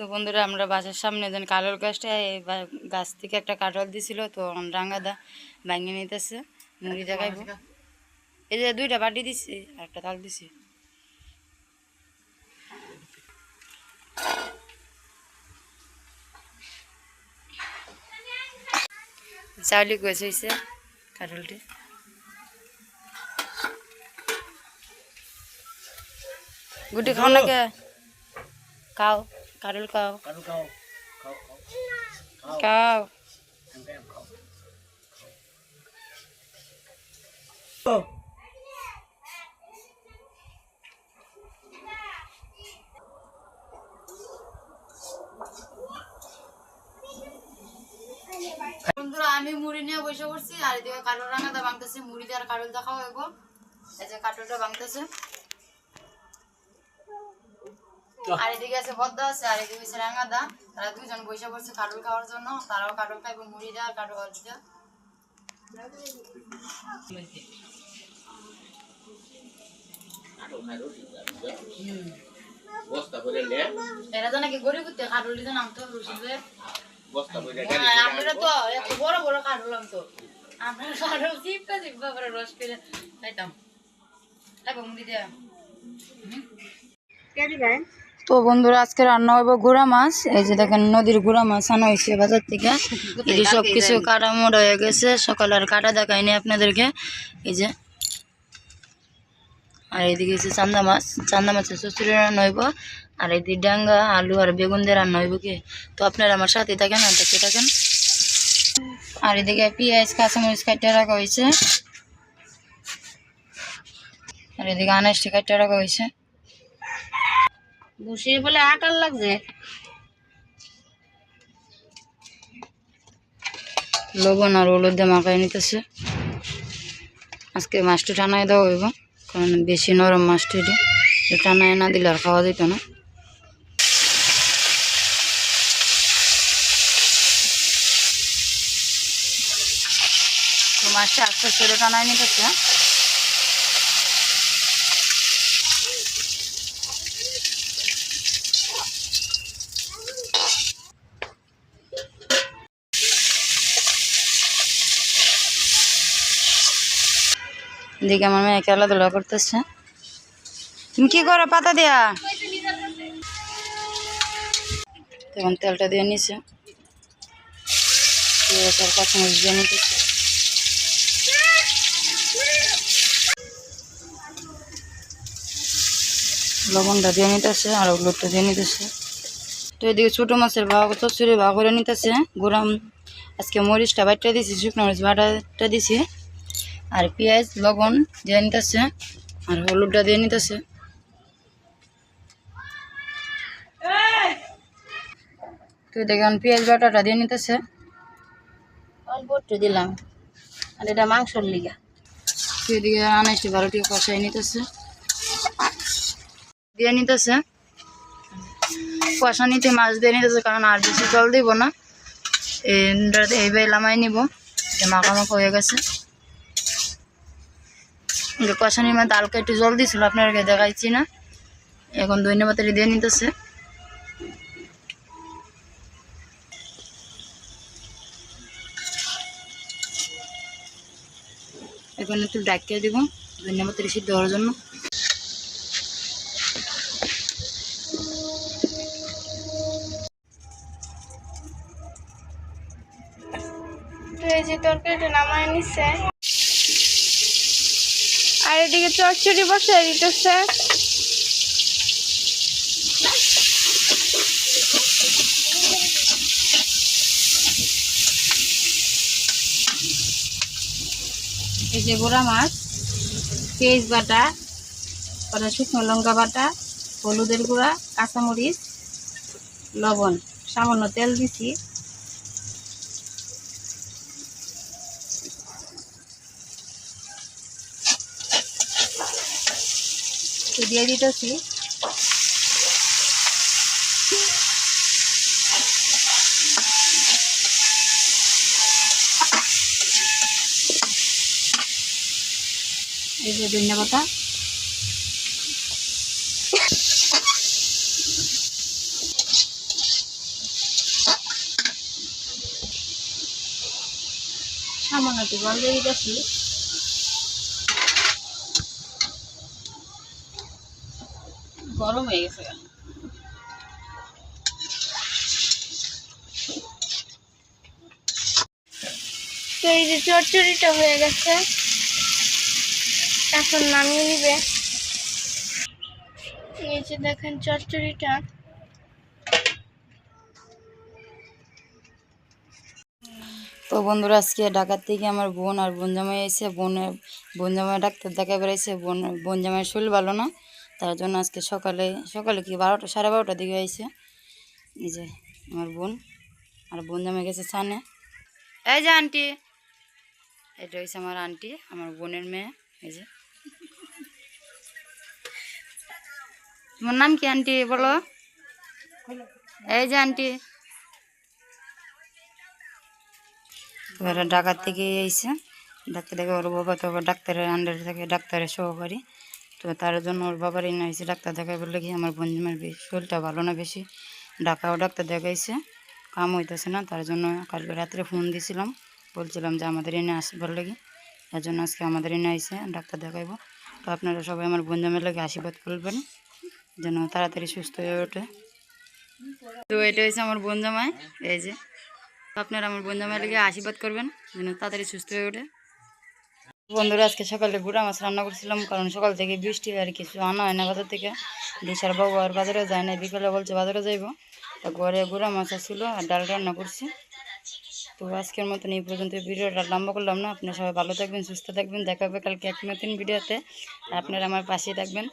তো বন্ধুরা আমরা বাসার সামনে যেন কাঠল গাছটা এই গাছ থেকে একটা কাঠল দিছিল তো রাঙ্গাদা ভাঙিয়ে নিতেছে। মুড়ি দেখাইব। এই যে দুইটা বাটি দিছি আর একটা তাল দিছি। চাউলি গেছে হয়েছে কাঠলটি? গুটি খাও না কে? খাও। কাঠল খাও কারও খাও খাও খাও খাও খাও বন্ধুরা আমি মুড়ি নিয়ে বসে পড়ছি আর এদিকে কাঠল রাঙাটা ভাঙতেছে মুড়ি দিয়ে আর কাঠল দেখাও হইব। এই যে কাঠলটা ভাঙতেছে। আর এদিকে আছে বদ্দা আছে আর এদিকে আছে রাঙাদা। তারা দুজন বসে পড়ছে কাঠল খাওয়ার জন্য। তারাও কাঠল খাইব মুড়ি আর দিয়ে বস্তা করে লে। এরা তো নাকি গরিব করতে কাঠল দিতে নামতো রসিদে বস্তা হ্যাঁ, আমরা তো এত বড় বড় কাঠল আনতো। আমরা কাঠল চিপকা চিপকা করে রস করে খাইতাম। খাইবো মুড়ি তো বন্ধুরা আজকে রান্না হইব গুড়া মাছ। এই যে দেখেন নদীর গুড়া মাছ আনা হয়েছে বাজার থেকে। এই যে সব কিছু কাটা মোড় হয়ে গেছে। সকালে আর কাটা দেখায়নি আপনাদেরকে। এই যে। আর এইদিকে হচ্ছে চান্দা মাছ। চান্দা মাছের চচুরি রান্না হইব। আর এইদিকে ডাঙ্গা আলু আর বেগুন দিয়ে রান্না হইব কি? তো আপনারা আমার সাথে থাকেন আর দেখতে থাকেন। আর এদিকে পেঁয়াজ কাঁচামরিচ কাটতে রাখা হয়েছে আর এদিকে আনাজটি কাটতে রাখা হয়েছে বসিয়ে বলে আটার লাগছে। লবণ আর হলুদ দিয়ে মাখাই নিতেছে। আজকে মাছটি টানাই দেওয়া হইব, কারণ বেশি নরম মাছটি টানায় না দিলে আর খাওয়া যেত না। মাছটা আস্তে আস্তে টানায় নিতেছে। দিকে আমার মেয়ে খেলাধুলা করতেছে। তুমি কি করো পাতা দেয়া? তখন তেলটা দিয়ে নিছে। আর দিয়ে নিতেছে। লবণটা দিয়ে নিতেছে আর হলুদটা দিয়ে নিতেছে। তো এদিকে ছোটো মাছের ভাগ চচুরি ভাগ করে নিতেছে। গরম আজকে মরিচটা বাটটা দিছি, শুকনো মরিচ বাটাটা দিছি। আর পেঁয়াজ, লবণ দিয়ে নিতেছে, আর হলুদটা দিয়ে নিতেছে। তো দেখুন, পেঁয়াজ বাটাটা দিয়ে নিতেছে। অল্প দিলাম। আর এটা মাংসর লিগা। তো এদিকে আনাইছি বারোটি কষাই নিতেছে। দিয়ে নিতেছে। কষা নিতে মাছ দিয়ে নিতেছে, কারণ আর বেশি জল দিব না। এইবার লামাই নিব। যে মাখামাখা হয়ে গেছে। কষানির মধ্যে হালকা একটু জল দিয়েছিল, আপনাদেরকে দেখাইছি না। এখন পাতারি দিয়ে নিতেছে। এখন একটু ডাকিয়ে দিব, ধন্যবাদ সিদ্ধ হওয়ার জন্য। আর এদিকে চচ্চড়ি বসাই দিতেছে এই যে গোড়া মাছ, পেঁয়াজ বাটা পরে শুকনো লঙ্কা বাটা, হলুদের গুঁড়া, কাঁচামরিচ, লবণ, সামান্য তেল দিছি। একটু দিয়ে দিতেছি। এই যে ধনিয়া পাতা। সামান্য একটু জল দিয়ে দিতেছি। গরম হয়ে গেছে। তো এই যে চচ্চড়িটা হয়ে গেছে এখন নামিয়ে নিবে। এই যে দেখেন চচ্চড়িটা। তো বন্ধুরা আজকে ঢাকার থেকে আমার বোন আর বোন জামাই এসে বোনের বোন জামাই ডাক্তার দেখা বেড়াইছে বোন বোন জামাইয়ের শরীর ভালো না। তার জন্য আজকে সকালে সকালে কি বারোটা, সাড়ে বারোটার দিকে আইছে এই যে আমার বোন, আর বোন জমে গেছে সানে এই যে আন্টি, এটা হয়েছে আমার আন্টি, আমার বোনের মেয়ে, এই যে। তোমার নাম কি আন্টি, বলো? এই যে আন্টি। এবারে ঢাকার থেকে এসে ডাক্তার দেখে ওর বাবা তো ডাক্তারের আন্ডারে থাকে, ডাক্তারের সহকারী। তো তার জন্য ওর বাবার এনে এসে ডাক্তার দেখাই বললে কি আমার বেশি শরীরটা ভালো না বেশি। ঢাকাও ডাক্তার দেখাইছে, কাম হইতেছে না, তার জন্য কালকে রাত্রে ফোন দিয়েছিলাম বলছিলাম যে আমাদের এনে আসবার লাগি। তার জন্য আজকে আমাদের এনে আইসে ডাক্তার দেখাইবো। তো আপনারা সবাই আমার বঞ্জামের লাগে আশীর্বাদ করবেন, যেন তাড়াতাড়ি সুস্থ হয়ে ওঠে। তো এটা হয়েছে আমার বঞ্জামাই এই যে। আপনারা আমার বন্ধু লেগে আশীর্বাদ করবেন, যেন তাড়াতাড়ি সুস্থ হয়ে ওঠে। বন্ধুরা, আজকে সকালে গুড়া মাছ রান্না করছিলাম, কারণ সকাল থেকে বৃষ্টি আর কিছু আনা হয় না বাজার থেকে। দিশার বাবু আর বাজারে যায় না বিকেলে বলছে বাজারে যাইব। তা ঘরে গুড়া মাছ ছিল আর ডাল রান্না করছি। তো আজকের মতন এই পর্যন্ত ভিডিওটা লম্বা করলাম না। আপনারা সবাই ভালো থাকবেন, সুস্থ থাকবেন। দেখা হবে কালকে এক নতুন ভিডিওতে। আপনারা আমার পাশেই থাকবেন।